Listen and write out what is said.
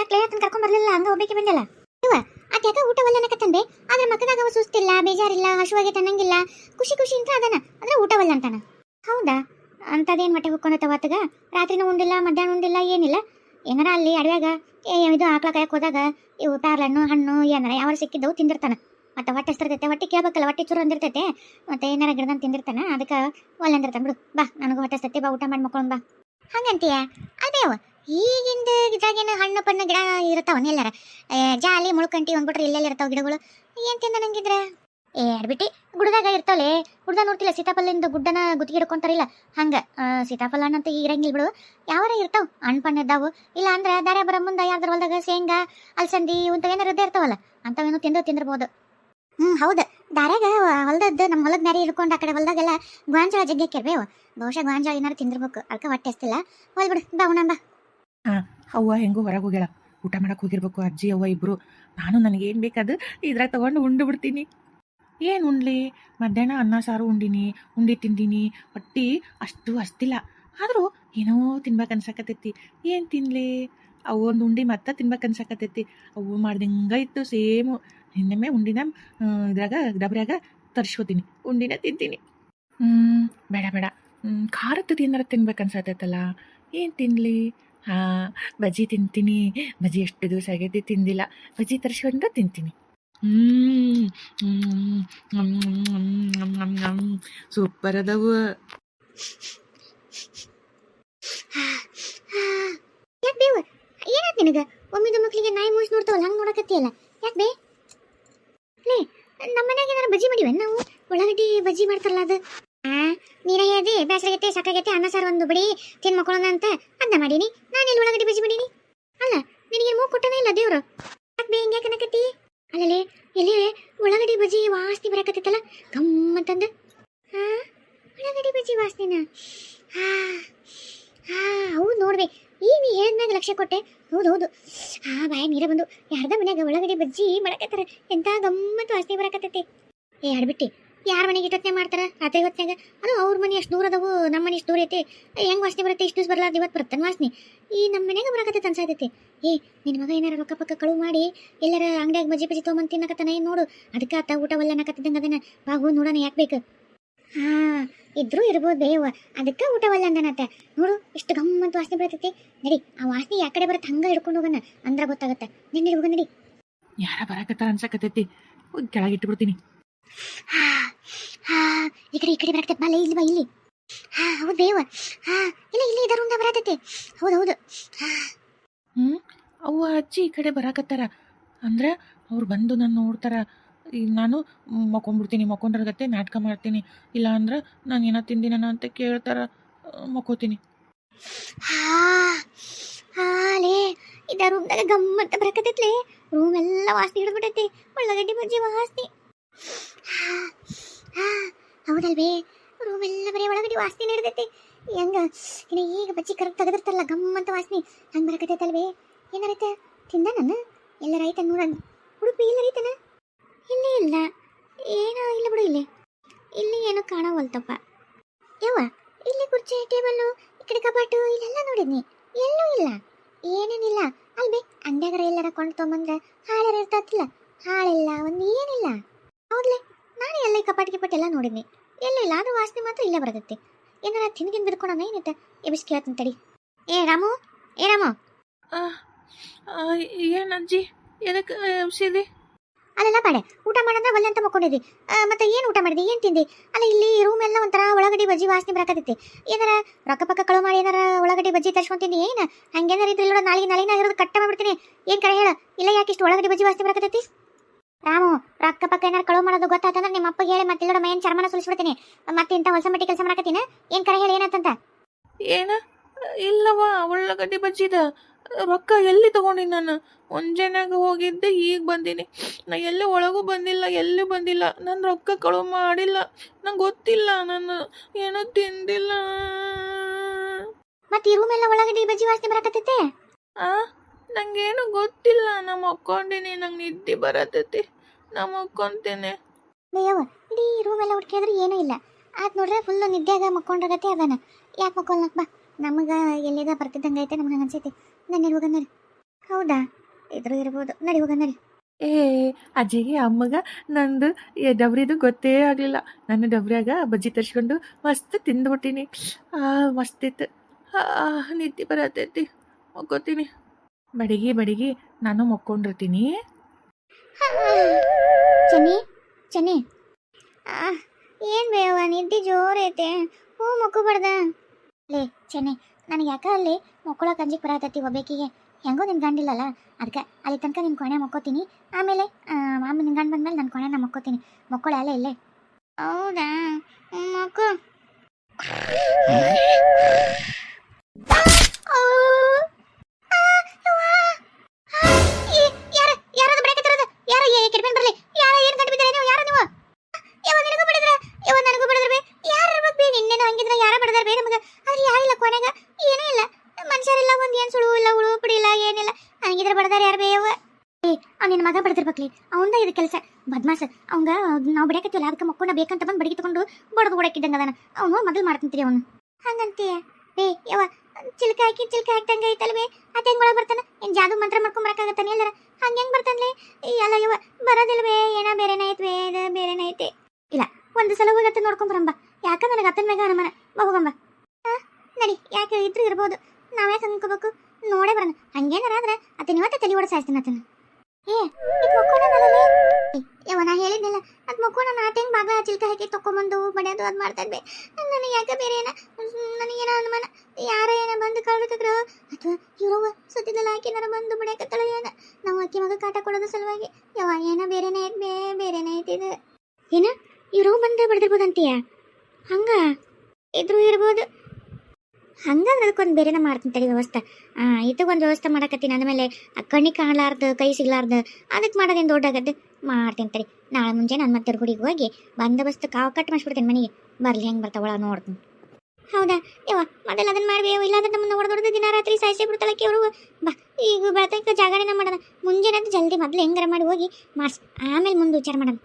ಯಾಕೆ ಅದನ್ನ ಕರ್ಕೊಂಡ್ ಬರ್ಲಿಲ್ಲ? ಹಂಗ ಒಬ್ಬಕ್ಕೆ ಬಂದಲ್ಲ ಇವ ಯಾಕ ಊಟ ಒಲ್ಲನಕತ್ತಂದೆ ಆದ್ರೆ ಮಕ್ಕದಾಗ ಅವ ಸುಸ್ತಿಲ್ಲ, ಬೇಜಾರಿಲ್ಲ ಹಸುವಾಗಿ ತನ್ನಂಗಿಲ್ಲ. ಖುಷಿ ಖುಷಿ ಅಂತ ಅದನ. ಅಂದ್ರೆ ಊಟ ಒಲ್ಲ ಅಂತಾನ. ಹೌದಾ? ಅಂತದೇನ್ ಮಟ್ಟೆ ಹುಕ್ಕೊಂಡತ್ತ ಅವತ್ತಗ ರಾತ್ರಿನೂ ಉಂಡಿಲ್ಲ, ಮಧ್ಯಾಹ್ನ ಉಂಡಿಲ್ಲ, ಏನಿಲ್ಲ? ಏನಾರ ಅಲ್ಲಿ ಅಡವ್ಯಾಗ? ಏ, ಇದು ಆಕಳ ಕಾಯಕ್ ಹೋದಾಗ ಇವು ಪ್ಯಾರ್ಲಣ್ಣು ಹಣ್ಣು ಏನಾರ ಯಾವ ಸಿಕ್ಕಿದ್ದವು ತಿಂದಿರ್ತಾನ. ಮತ್ತೆ ಹೊಟ್ಟೆ ಹಸ್ತಿರ್ತೈತೆ ಹೊಟ್ಟೆ ಕೇಳ್ಬೇಕಲ್ಲ, ಹೊಟ್ಟೆ ಚೂರು ಅಂದಿರ್ತೈತೆ. ಮತ್ತೆ ಏನಾರ ಗಿಡದಂತ ತಿಂದಿರ್ತಾನ, ಅದಕ್ಕೆ ಒಲ್ಲ ಅಂದಿರ್ತಾನ. ಬಿಡು, ಬಾ, ನನಗೂ ಹೊಟ್ಟೆ ಸತ್ತಿ ಬಾ, ಊಟ ಮಾಡಿ ಮಕ್ಕಳು ಬಾ. ಹಂಗಂತೀಯ? ಅದೇವ ಈಗಿಂದ ಇದ್ರಾಗೇನು ಹಣ್ಣು ಪಣ್ಣು ಗಿಡ ಇರ್ತಾವನ್ ಎಲ್ಲಾರ? ಜಾಲಿ ಮುಳ್ಕಂಟಿ ಒಂದ್ಬಿಟ್ರೆ ಇಲ್ಲೆಲ್ಲ ಇರ್ತಾವ ಗಿಡಗಳು. ಏನ್ ತಿಂದ ನಂಗಿದ್ರ? ಏ, ಅಡ್ಬಿಟ್ಟಿ ಗುಡ್ದಾಗ ಇರ್ತಾವಲೆ. ಗುಡ್ದ ನೋಡ್ತಿಲ್ಲ ಸೀತಾಫಲಿಂದ ಗುಡ್ಡನ ಗುತ್ತಿಗೆ ಹಿಡ್ಕೊಂತಾರಿಲ್ಲ. ಹಂಗ ಸೀತಾಫಲ ಹಣ್ಣು ಅಂತ ಇರಂಗಿಲ್ಲ ಬಿಡು. ಯಾವಾರ ಇರ್ತಾವ? ಹಣ್ಣು ಪಣ್ಣು ಇದ್ದಾವು ಇಲ್ಲ ಅಂದ್ರೆ ದಾರೆ ಬರೋ ಮುಂದೆ ಯಾರ್ದ್ರ ಹೊಲ್ದಾಗ ಶೇಂಗಾ, ಅಲ್ಸಂದಿ ಇಂಥ ಏನಾರ ಇದ್ದೇ ಇರ್ತಾವಲ್ಲ, ಅಂಥವೇನು ತಿಂದು ತಿಂದಿರ್ಬೋದು. ಹ್ಮ್, ಹೌದು. ದಾರ್ಯಾಗ ಹೊಲ್ದದ್ದು ನಮ್ಮ ಹೊಲದ ಮ್ಯಾರಿ ಹಿಡ್ಕೊಂಡು ಆ ಕಡೆ ಹೊಲ್ದಾಗೆಲ್ಲ ಗಾಂಜಾಳ ಜಗ್ಗಿ ಕೆರ್ಬೇವು ಬಹುಶಃ ಗಾಂಜಾಳ ಏನಾರು ತಿಂದಿರ್ಬೇಕು. ಅದಕ್ಕೆ ಹೊಟ್ಟೆ ಹಸ್ತಿಲ್ಲ. ಹೊಲ್ ಬಿಡು ಬಾ. ಅವ್ವ ಹೆಂಗೋ ಹೊರಗೆ ಹೋಗ್ಯಾಳ. ಊಟ ಮಾಡಕ್ಕೆ ಹೋಗಿರ್ಬೇಕು, ಅಜ್ಜಿ, ಅವ್ವ ಇಬ್ಬರು ನಾನು ನನಗೆ ಏನು ಬೇಕಾದ ಇದ್ರಾಗ ತೊಗೊಂಡು ಉಂಡು ಬಿಡ್ತೀನಿ. ಏನು ಉಂಡ್ಲಿ? ಮಧ್ಯಾಹ್ನ ಅನ್ನ, ಸಾರು ಉಂಡಿನಿ, ಉಂಡಿ ತಿಂದೀನಿ. ಹೊಟ್ಟಿ ಅಷ್ಟು ಅಷ್ಟಿಲ್ಲ. ಆದರೂ ಏನೋ ತಿನ್ಬೇಕು ಅನ್ಸಕತ್ತೈತಿ. ಏನು ತಿನ್ಲಿ? ಅವು ಒಂದು ಉಂಡಿ ಮತ್ತೆ ತಿನ್ಬೇಕು ಅನ್ಸಕತ್ತೈತಿ. ಅವು ಮಾಡ್ದಂಗ ಇತ್ತು ಸೇಮು. ನಿನ್ನೆಮ್ಮೆ ಉಂಡಿನ ಇದ್ರಾಗ, ಡಬ್ರ್ಯಾಗ ತರ್ಸ್ಕೊತೀನಿ. ಉಂಡಿನ ತಿಂತೀನಿ. ಹ್ಞೂ ಬೇಡ ಬೇಡ. ಖಾರದ್ದು ಏನಾರ ತಿನ್ಬೇಕು ಅನ್ಸತ್ತೈತಲ್ಲ ಏನು ತಿನ್ನಲಿ ಹಾಂ, ಬಜ್ಜಿ ತಿಂತೀನಿ. ಬಜ್ಜಿ ಎಷ್ಟು ದಿವಸ ಆಗೈತಿ ತಿಂದಿಲ್ಲ. ಬಜ್ಜಿ ತರಿಸ್ಕೊಂಡು ತಿಂತೀನಿ. ಸೂಪರ್ ಅದಾವ. ಯಾಕೆ ಬೇವ ಏನಾಯ್ತು ನಿನಗ? ಒಮ್ಮಿದ ಮಕ್ಕಳಿಗೆ ನಾಯಿ ಮೂಸ್ ನೋಡ್ತಾವಲ್ಲ, ಹಂಗೆ ನೋಡಕತ್ತಿಯಲ್ಲ? ಯಾಕೆ ಬೇ? ಲೇ ನಮ್ಮ ಮನ್ಯಾಗ ಏನಾರ ಬಜ್ಜಿ ಮಾಡಿವೆ ನಾವು? ಉಳ್ಳಾಗಡ್ಡಿ ಬಜ್ಜಿ ಮಾಡ್ತಾರಲ್ಲ ಅದು. ಆ ನೀರ ಹೇಳ್ದಿ ಬೇಸರಾಗೈತೆ ಸಾಕಾಗೈತೆ ಅನ್ನ, ಸಾರು ಒಂದು ಬಿಡಿ, ತಿನ್ ಮಕ್ಕಳನ್ನ ಅಂತ ಅನ್ನ ಮಾಡೀನಿ. ನಾನು ಇಲ್ಲಿ ಉಳ್ಳಾಗಡ್ಡಿ ಬಜ್ಜಿ ಬಿಡೀನಿ ಅಲ್ಲ, ನಿನಗೆ ಮೂಗು ಕೊಟ್ಟನೇ ಇಲ್ಲ ದೇವ್ರು? ಯಾಕೆ ಬೇ ಹಿಂಗೆ ಕನಕತ್ತಿ ಅಲ್ಲಲೇ, ಎಲ್ಲಿ ಉಳ್ಳಾಗಡ್ಡಿ ಬಜ್ಜಿ ವಾಸನೆ ಬರಕತ್ತೈತಲ್ಲ ಗಮ್ಮಂತಂದು ಹಾ ಉಳ್ಳಾಗಡ್ಡಿ ಬಜ್ಜಿ ವಾಸ್ತಿನ ಹಾ ಹಾ, ಹೌದು ನೋಡ್ದೆ. ಈ ನೀ ಹೇಳಿದ್ಮ್ಯಾಗ ಲಕ್ಷ್ಯ ಕೊಟ್ಟೆ. ಹೌದು ಹೌದು. ಹಾ ಬಾಯ ನೀರ ಬಂದು, ಯಾರ್ದ ಮನ್ಯಾಗ ಒಳಗಡೆ ಬಜ್ಜಿ ಮಾಡಕತ್ತಾರ, ಎಂತ ಗಮ್ಮತ್ತು ವಾಸನೆ ಬರಕತ್ತೈತಿ. ಏ, ಆಡ್ಬಿಟ್ಟಿ ಯಾರ ಮನೆಗೆ ಇಟ್ಟೊತ್ತನೆ ಮಾಡ್ತಾರೆ? ರಾತ್ರಿ ಹೊತ್ನ್ಯಾಗ. ಅದು ಅವ್ರ ಮನೆ ಎಷ್ಟು ದೂರ ಅದಾವು ನಮ್ಮ ಮನೆ ಎಷ್ಟು ದೂರ ಐತಿ. ಹೆಂಗ್ ವಾಸನೆ ಬರುತ್ತೆ? ಇಷ್ಟು ದಿವಸ ಬರಲಾರ್ದು ಇವತ್ತು ಬರ್ತಾನೆ ವಾಸನೆ. ಈ ನಮ್ಮ ಬರಕತ್ತೆ ಬರಕತ್ತೈತೆ ಅನ್ಸಾತೈತಿ ಏ ನಿನ್ನ ಮಗ ಏನಾರ ರೊಕ್ಕ ಪಕ್ಕ ಕಳುವು ಮಾಡಿ, ಎಲ್ಲರ ಅಂಗಡಿಯಾಗ ಬಜ್ಜಿ ಬಜ್ಜಿ ತೊಗೊಂಬಂದು ತಿನ್ನಕತ್ತಾನ ಏನು ನೋಡು. ಅದಕ್ಕೆ ಆತ ಊಟ ಒಲ್ಲ ಅನ್ನಕತ್ತಿದ್ದಂಗ ಅದನ್ನ ಬಾಗು ನೋಡೋಣ ಯಾಕೆ ಬೇಕು. ಹಾ, ಇದ್ರೂ ಇರ್ಬೋದು ಬೇವ ಅದಕ್ಕೆ ಊಟ ಒಲ್ಲ ಅಂದನತ್ತ ನೋಡು ಎಷ್ಟು ಗಮ್ಮಂತ ವಾಸನೆ ಬರ್ತೈತಿ. ನಡಿ, ಆ ವಾಸನೆ ಯಾ ಕಡೆ ಬರುತ್ತೆ ಹಂಗ ಹಿಡ್ಕೊಂಡು ಹೋಗೋಣ. ಅಂದ್ರೆ ಗೊತ್ತಾಗತ್ತ. ನಿನ್ನ ಹೋಗ, ನಡಿ. ಯಾರ ಬರಾಕತ್ತಾರ ಅನ್ಸಕತ್ತೈತಿ. ಕೆಳಗೆ ಇಟ್ಬಿಡ್ತೀನಿ. ಹಾ ಹಾ ಈ ಕಡೆ ಈ ಕಡೆ ಬರಕತ್ತೆ. ಬಾ ಲೇ, ಇಲ್ಲಿ ಬಾ ಇಲ್ಲಿ. ಹಾ ಹೌದು ಬೇವ ಹಾ ಇಲ್ಲ ಇಲ್ಲಿ ಇದರ ಉಂಡ ಬರತೈತೆ ಹೌದು ಹೌದು. ಹಾ. ಹ್ಞೂ ಅವ್ವ ಅಜ್ಜಿ ಈ ಕಡೆ ಬರಾಕತ್ತಾರ? ಅಂದ್ರೆ ಅವ್ರು ಬಂದು ನಾನು ನೋಡ್ತಾರ. ನಾನು ಮಕ್ಕೊಂಡ್ಬಿಡ್ತೀನಿ ಮಕ್ಕೊಂಡ್ರಗತ್ತೆ ನಾಟಕ ಮಾಡ್ತೀನಿ. ಇಲ್ಲ ಅಂದ್ರೆ ನಾನು ಏನೋ ತಿಂದಿನ ಅಂತ ಕೇಳ್ತಾರ ಮಕ್ಕೋತೀನಿ. ಹಾಲೇ ಇದ ರೂಮ್ದಾಗ ಗಮ್ಮತ್ತ ಬರಕತ್ತೈತ್ಲೆ ರೂಮ್ ಎಲ್ಲ ವಾಸನೆ ಹಿಡ್ಬಿಟ್ಟೈತಿ ಉಳ್ಳಾಗಡ್ಡಿ ಬಜ್ಜಿ ವಾಸನೆ. ಹೌದಲ್ವೇ? ರೂಮ್ ಎಲ್ಲ ಬರೀ ಒಳಗಡೆ ವಾಸನೆ ಹಿಡ್ದೈತಿ ಹೆಂಗ? ಇನ್ನು ಈಗ ಬಜ್ಜಿ ಕರೆಕ್ಟ್ ತೆಗೆದಿರ್ತಲ್ಲ, ಗಮ್ಮಂತ ವಾಸನೆ. ಹಂಗೆ ಬರಕತ್ತೈತಲ್ವೇ ಏನಾರೈತೆ ತಿಂದ ನಾನು ಎಲ್ಲ ರೈತ ನೋಡೋಣ ಉಡುಪಿ ಇಲ್ಲ ರೈತನ? ಇಲ್ಲಿ ಇಲ್ಲ. ಏನೋ ಇಲ್ಲ ಬಿಡು ಇಲ್ಲಿ. ಇಲ್ಲಿ ಏನೋ ಕಾಣವಲ್ತಪ್ಪ. ಯವ್ವ, ಇಲ್ಲಿ ಕುರ್ಚಿ, ಟೇಬಲ್ಲು, ಈ ಕಡೆ ಕಪಾಟು ಇಲ್ಲೆಲ್ಲ ನೋಡಿದ್ನಿ. ಎಲ್ಲೂ ಇಲ್ಲ. ಏನೇನಿಲ್ಲ. ಅಲ್ಬೇ, ಅಂಗಡಿಯಾಗರ ಎಲ್ಲಾರ ಕೊಂಡು ತೊಗೊಂಬಂದ್ರೆ ಹಾಳೆರ ಇರ್ತಾತಿಲ್ಲ. ಹಾಳಿಲ್ಲ ಒಂದು ಏನಿಲ್ಲ. ಹೌದ್ಲೆ? ನಾನು ಎಲ್ಲ ಕಪಾಟಿ ಕಪಾಟಿ ಎಲ್ಲ ನೋಡಿದ್ನಿ. ಎಲ್ಲ ಇಲ್ಲ ಅದು ವಾಸನೆ ಮಾತ್ರ ಇಲ್ಲೇ ಬರ್ತೈತಿ. ಏನಾರ ತಿನ್ಗಿನ್ ಬಿಡ್ಕೊಳೋಣ ಏನೈತೆ ಎಬಿಸ್ ಕೇಳ್ತೀನಿ ತಡಿ. ಏ ರಾಮು? ಏ ರಾಮು? ಏನಜ್ಜಿ ಎದಕ್ಕೆ ಔಷಧಿ ಅಲ್ಲೆಲ್ಲ ಬಾಡೆ ಊಟ ಮಾಡಂದ್ರೆ ಒಲ್ಲೆ ಅಂತ ಮಕ್ಕೊಂಡಿದ್ದಿ. ಮತ್ತೆ ಏನು ಊಟ ಮಾಡಿದಿ ಏನು ತಿಂದಿ? ಅಲ್ಲ ಇಲ್ಲಿ ರೂಮ್ ಎಲ್ಲ ಒಂಥರ ಒಳಗಡೆ ಬಜ್ಜಿ ವಾಸನೆ ಬರಕತ್ತೈತಿ. ಏನಾರ ರೊಕ್ಕ ಪಕ್ಕ ಕಳು ಮಾಡಿ ಏನಾರ ಒಳಗಡೆ ಬಜ್ಜಿ ತರ್ಸ್ಕೊಂತೀನಿ? ಏನು? ಹಂಗೇನಾರ ಇದ್ರೆ ಇಲ್ಲ ನಾಳೆ ನಾಳೆನ ಇರೋದು ಕಟ್ಟ ಮಾಡ್ಬಿಡ್ತೀನಿ. ಏನು ಕರೆ ಹೇಳ? ಇಲ್ಲ ಯಾಕೆ ಇಷ್ಟು ಒಳಗಡೆ ಬಜ್ಜಿ ವಾಸನೆ ಬರಕತ್ತೈತಿ? ರಾಮು ರೊಕ್ಕ ಪಕ್ಕ ಏನಾರ ಕಳು ಮಾಡೋದು ಗೊತ್ತಾತಂದ್ರೆ ನಿಮ್ಮ ಅಪ್ಪಗೆ ಹೇಳಿ ಮತ್ತೆ ಇಲ್ಲೋಡ ಮೈನ್ ಚರ್ಮನ ಸುಲಿಸ್ಬಿಡ್ತೀನಿ. ಮತ್ತೆ ಇಂಥ ಹೊಸ ಮಟ್ಟಿ ಕೆಲಸ ಮಾಡಕತ್ತೀನಿ. ಏನು ಕರೆ ಹೇಳಿ ಏನಂತಂತ? ಏನ? ಇಲ್ಲವ ಉಳ್ಳಾಗಡ್ಡಿ ಬಜ್ಜಿದ. ರೊಕ್ಕ ಎಲ್ಲಿ ತಗೊಂಡಿ ನಾನು? ಮುಂಜಾನೆಗೆ ಹೋಗಿದ್ದೆ ಈಗ ಬಂದೀನಿ. ನಾ ಎಲ್ಲೂ ಒಳಗೂ ಬಂದಿಲ್ಲ ಎಲ್ಲೂ ಬಂದಿಲ್ಲ. ನಾನು ರೊಕ್ಕ ಕಳುವು ಮಾಡಿಲ್ಲ. ನಂಗೆ ಗೊತ್ತಿಲ್ಲ ನಾನು. ಏನೋ ತಿಂದಿಲ್ಲ. ಮತ್ತೆ ಈ ಎಲ್ಲ ಒಳಗಡೆ ಬಜ್ಜಿ ವಾಸನೆ ಬರಕತ್ತೈತೆ? ಆ? ನಂಗೇನು ಗೊತ್ತಿಲ್ಲ. ನಮ್ಮ ಒಕ್ಕೊಂಡಿನಿ ನಂಗೆ ನಿದ್ದೆ ಬರತೈತಿ. ನಾ ಒಕ್ಕೊಂತೇನೆ ಇಡೀ ರೂಮ್ ಎಲ್ಲ ಹುಡ್ಕಿದ್ರೆ ಏನೂ ಇಲ್ಲ. ಆತ್ ನೋಡ್ರೆ ಫುಲ್ ನಿದ್ದೆಯಾಗ ಮಕ್ಕೊಂಡ್ರಗತ್ತೆ ಅದಾನ. ಯಾಕೆ ಮಕ್ಕೊಲ್ನಕ್ ಬಾ. ನಮಗೆ ಎಲ್ಲಿದ ಬರ್ತಿದ್ದಂಗೆ ಐತೆ ನಮ್ಗೆ ಅನ್ಸೈತಿ. ನನ್ನ ಹೋಗ ಹೌದಾ? ಇದ್ರು ಇರ್ಬೋದು. ನಡಿ ಹೋಗ ನಡಿ ಏ ಅಜ್ಜಿಗೆ ಅಮ್ಮಗ ನಂದು ಡಬ್ರಿದು ಗೊತ್ತೇ ಆಗಲಿಲ್ಲ. ನನ್ನ ಡಬ್ರಿಯಾಗ ಬಜ್ಜಿ ತರಿಸ್ಕೊಂಡು ಮಸ್ತ್ ತಿಂದ್ಬಿಟ್ಟಿನಿ. ಆ ಮಸ್ತ್ ಇತ್ತು. ಆ ನಿದ್ದೆ ಬರತೈತಿ. ಮಕ್ಕೋತೀನಿ. ಬಡಿಗಿ, ಬಡಗಿ, ನಾನು ಮಕ್ಕೊಂಡಿರ್ತೀನಿ. ಚನ್ನಿ ಚನ್ನಿ. ಏನ್ ಬೇವ ನಿದ್ದೆ ಜೋರೈತೆ ಹೂ ಮಕ್ಕೋಬಾರ್ದ. ಲೇ, ಚೆನ್ನಿ, ನನಗೆ ಯಾಕ ಅಲ್ಲಿ ಮಕ್ಕಳ ಕಂಜಿಗೆ ಬರತೈತಿ ಒಬ್ಬೇಕಿಗೆ? ಹೆಂಗೋ ನಿನ್ ಗಂಡಿಲ್ಲಲ್ಲ ಅದಕ್ಕೆ ಅಲ್ಲಿ ತನಕ ನಿನ್ನ ಕೊಣೆ ಮಕ್ಕೋತೀನಿ. ಆಮೇಲೆ ಆಮೇಲೆ ನಿನ್ ಗಂಡ ಬಂದ್ಮೇಲೆ ನನ್ನ ಕೊಣೆ ನಾ ಮಕ್ಕೋತೀನಿ. ಮಕ್ಕಳು ಅಲ್ಲೇ ಇಲ್ಲೇ? ಹೌದಾ? ಮಕ್ಕೋ. ನಿನ್ನ ಮಗ ಬಡದಿರ್ಬೇಕ್ಲಿ. ಅವಂದ ಇದು ಕೆಲಸ. ಬದ್ಮಾಸ ಅವಂಗ ನಾವು ಬಿಡಕತ್ತಿಲ್ಲ ಅದಕ್ಕೆ ಮಕ್ಕಳನ್ನ ಬೇಕಂತ ಬಂದು ಬಡಗಿ ತಗೊಂಡು ಬಡದು ಓಡಕ್ಕಿದ್ದಂಗ ಅದಾನ. ಅವನು ಮೊದಲು ಮಾಡ್ತಂತೀರಿ ಅವನು. ಹಂಗಂತೀಯ? ಏ ಯವ ಚಿಲ್ಕ ಹಾಕಿ ಚಿಲ್ಕ ಹಾಕ್ದಂಗ ಐತಲ್ವೇ? ಅದ ಹೆಂಗ್ ಒಳಗ್ ಬರ್ತಾನ? ಏನ್ ಜಾದು ಮಂತ್ರ ಮಾಡ್ಕೊಂಡ್ ಬರಕಾಗತ್ತಾನೆ ಎಲ್ಲರ? ಹಂಗ ಹೆಂಗ್ ಬರ್ತಾನೆ ಈ ಅಲ್ಲ ಯವ ಬರೋದಿಲ್ವೇ? ಏನ ಬೇರೆನೇ ಐತ್ವೇ? ಇದು ಬೇರೆನೇ ಐತೆ? ಇಲ್ಲ ಒಂದು ಸಲ ಹೋಗಿ ಅತ್ತ ನೋಡ್ಕೊಂಡ್ ಬರಂಬ. ಯಾಕ ನನಗೆ ಅತ್ತನ ಮ್ಯಾಗ ಅನುಮಾನ? ಹೋಗಂಬ. ನಡಿ ಯಾಕೆ ಇದ್ರು ಇರ್ಬೋದು. ನಾವ್ಯಾಕೆ ಅನ್ಕೋಬೇಕು? ನೋಡೇ ಬರೋಣ. ಹಂಗೇನಾರ ಆದ್ರೆ ಅತ್ತೆ ಇವತ್ತೆ ತಲೆ ಓಡಿಸ್ತೀನಿ ಅತನ ಏ ಇದು ಮಕ್ಕೋಣನಲ್ಲೇ ಯವ ನಾ ಹೇಳಿದ್ನಲ್ಲ, ಅದು ಮಕ್ಕೋಣ ನಾಟ್ ಭಾಗ ಚಿಲ್ಕ ಹಾಕಿ ತಕೊಂಬಂದು ಬಡಿಯೋದು ಅದು ಮಾಡ್ತಾ ಇದ್ದೆ ನನಗೆ ಯಾಕೆ ಬೇರೆ ಏನ? ನನಗೇನೋ ಅನುಮಾನ? ಯಾರ ಏನ ಬಂದು ಕಳ್ಬೇಕಿದ್ರು ಅಥವಾ ಇವ್ರವ್ವ ಸುತ್ತಿದ್ದಲ್ಲ ಆಕೆನಾರ ಬಂದು ಬಿಡಕತ್ತಳ ಏನ? ನಾವು ಅಕ್ಕಿ ಮಗ ಕಾಟ ಕೊಡೋದು ಸಲುವಾಗಿ. ಯವ್ವ, ಏನ ಬೇರೆನೇ ಐತ್ ಬೇ, ಬೇರೆನೇ ಐತಿದು ಏನ? ಇವ್ರವ್ ಬಂದು ಬಡ್ದಿರ್ಬೋದಂತೀಯ ಹಂಗ? ಇದ್ರೂ ಇರ್ಬೋದು. ಹಂಗಂದ್ರೆ ಅದಕ್ಕೊಂದು ಬೇರೆನ ಮಾಡ್ತೀನಿ ತಡಿ ವ್ಯವಸ್ಥೆ. ಇದಕ್ಕೊಂದು ವ್ಯವಸ್ಥೆ ಮಾಡಕತ್ತೀನಿ. ಅಂದಮೇಲೆ ಕಣ್ಣಿ ಕಾಣಲಾರ್ದು, ಕೈ ಸಿಗ್ಲಾರ್ದು ಅದಕ್ಕೆ ಮಾಡೋದೇನು ದೊಡ್ಡಾಗದ್ದು ಮಾಡ್ತೀನಿ ತಡಿ. ನಾಳೆ ಮುಂಜೆ ನಾನು ಮತ್ತೆ ಗುಡಿಗೆ ಹೋಗಿ ಬಂದೋಬಸ್ತು ಕಾವು ಕಟ್ ಮಾಡಿಸ್ಬಿಡ್ತೀನಿ ಮನೆಗೆ. ಬರ್ಲಿ, ಹೆಂಗೆ ಬರ್ತಾವಳ ನೋಡ್ತೀನಿ. ಹೌದಾ? ಯವ್ವ, ಮೊದಲು ಅದನ್ನ ಇಲ್ಲ ಇಲ್ಲಾಂದ್ರೆ ನಮ್ಮನ್ನ ಹೊಡೆದೊಡ್ದು ದಿನ ರಾತ್ರಿ ಸಾಯಿಸಿ ಬಿಡ್ತಾಳಕ್ಕೆ ಅವರು. ಬಾ, ಈಗ ಬೆಳತಕ್ಕ ಜಾಗರಣೆ ಮಾಡೋಣ. ಮುಂಜಾನೆ ಜಲ್ದಿ ಮೊದಲು ಹೆಂಗಾರ ಮಾಡಿ ಹೋಗಿ ಮಾಡಿಸ್. ಆಮೇಲೆ ಮುಂದೆ ವಿಚಾರ ಮಾಡೋಣ.